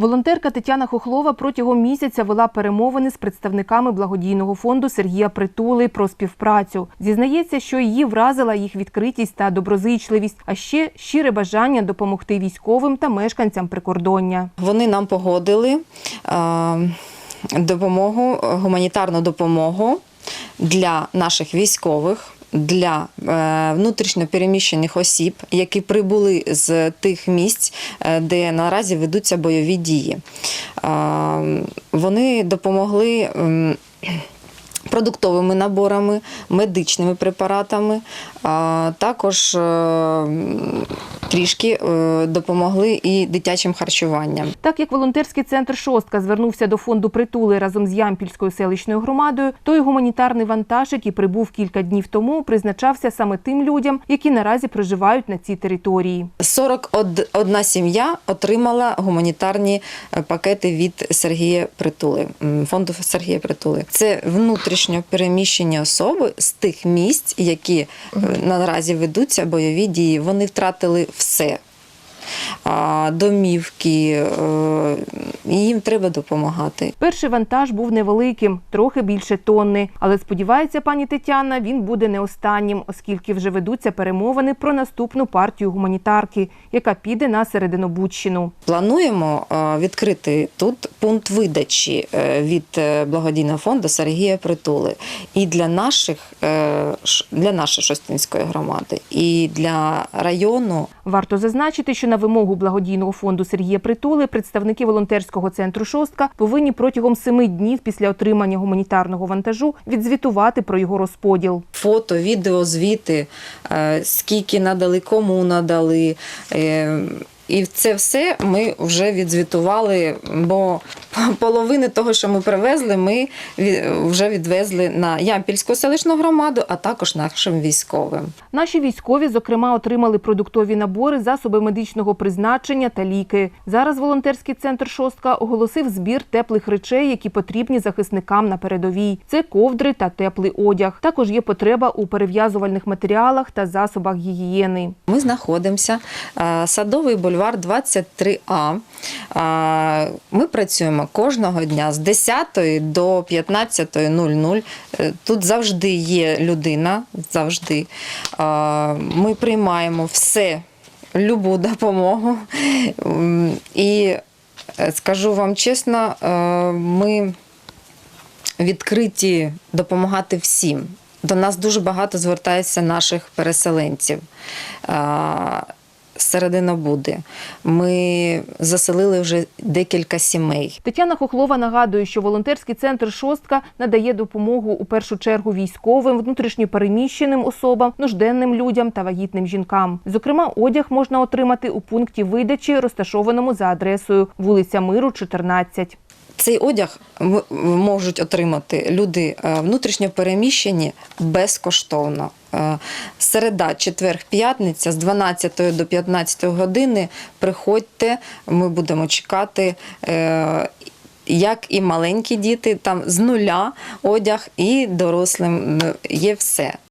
Волонтерка Тетяна Хохлова протягом місяця вела перемовини з представниками благодійного фонду Сергія Притули про співпрацю. Зізнається, що її вразила їх відкритість та доброзичливість, а ще щире бажання допомогти військовим та мешканцям прикордоння. Вони нам погодили допомогу, гуманітарну допомогу для наших військових. Для внутрішньопереміщених внутрішньо переміщених осіб, які прибули з тих місць, е, де наразі ведуться бойові дії, Е, вони допомогли продуктовими наборами, медичними препаратами, також е, трішки е, допомогли і дитячим харчуванням. Так як волонтерський центр Шостка звернувся до фонду притули разом з Ямпільською селищною громадою, той гуманітарний вантаж, який прибув кілька днів тому, призначався саме тим людям, які наразі проживають на цій території. 41 сім'я отримала гуманітарні е, пакети від Сергія Притули, фонду Сергія Притули. Це внутрішньо переміщені особи з тих місць, які е, наразі ведуться бойові дії. Вони втратили все. Домівки, е, і їм треба допомагати. Перший вантаж був невеликим, трохи більше тонни. Але сподівається пані Тетяна, він буде не останнім, оскільки вже ведуться перемовини про наступну партію гуманітарки, яка піде на Серединобудщину. Плануємо е, відкрити тут пункт видачі е, від благодійного фонду Сергія Притули і для наших для нашої шостинської громади, і для району. Варто зазначити, що на вимогу благодійного фонду Сергія Притули представники волонтерського центру Шостка повинні протягом семи днів після отримання гуманітарного вантажу відзвітувати про його розподіл. Фото, відео, звіти, е, скільки надали, кому надали. І це все ми вже відзвітували, бо половини того, що ми привезли, ми вже відвезли на Ямпільську селищну громаду, а також нашим військовим. Наші військові, зокрема, отримали продуктові набори, засоби медичного призначення та ліки. Зараз волонтерський центр Шостка оголосив збір теплих речей, які потрібні захисникам на передовій. Це ковдри та теплий одяг. Також є потреба у перев'язувальних матеріалах та засобах гігієни. Ми знаходимося е, садовий бульвар 23А. Е, Ми працюємо кожного дня з 10 до 15.00. Е, Тут завжди є людина, завжди. Ми приймаємо все, любу допомогу. І е, скажу вам чесно, е, ми відкриті допомагати всім. До нас дуже багато звертається наших переселенців. А, буде. Ми заселили вже декілька сімей. Тетяна Хохлова нагадує, що волонтерський центр Шостка надає допомогу у першу чергу військовим, внутрішньопереміщеним особам, нужденним людям та вагітним жінкам. Зокрема, одяг можна отримати у пункті видачі, розташованому за адресою вулиця Миру, 14. Цей одяг можуть отримати люди е, внутрішньо переміщені безкоштовно. Е, Середа, четвер, п'ятниця з 12 до 15 години приходьте, ми будемо чекати. е, Як і маленькі діти, там з нуля одяг, і дорослим є все.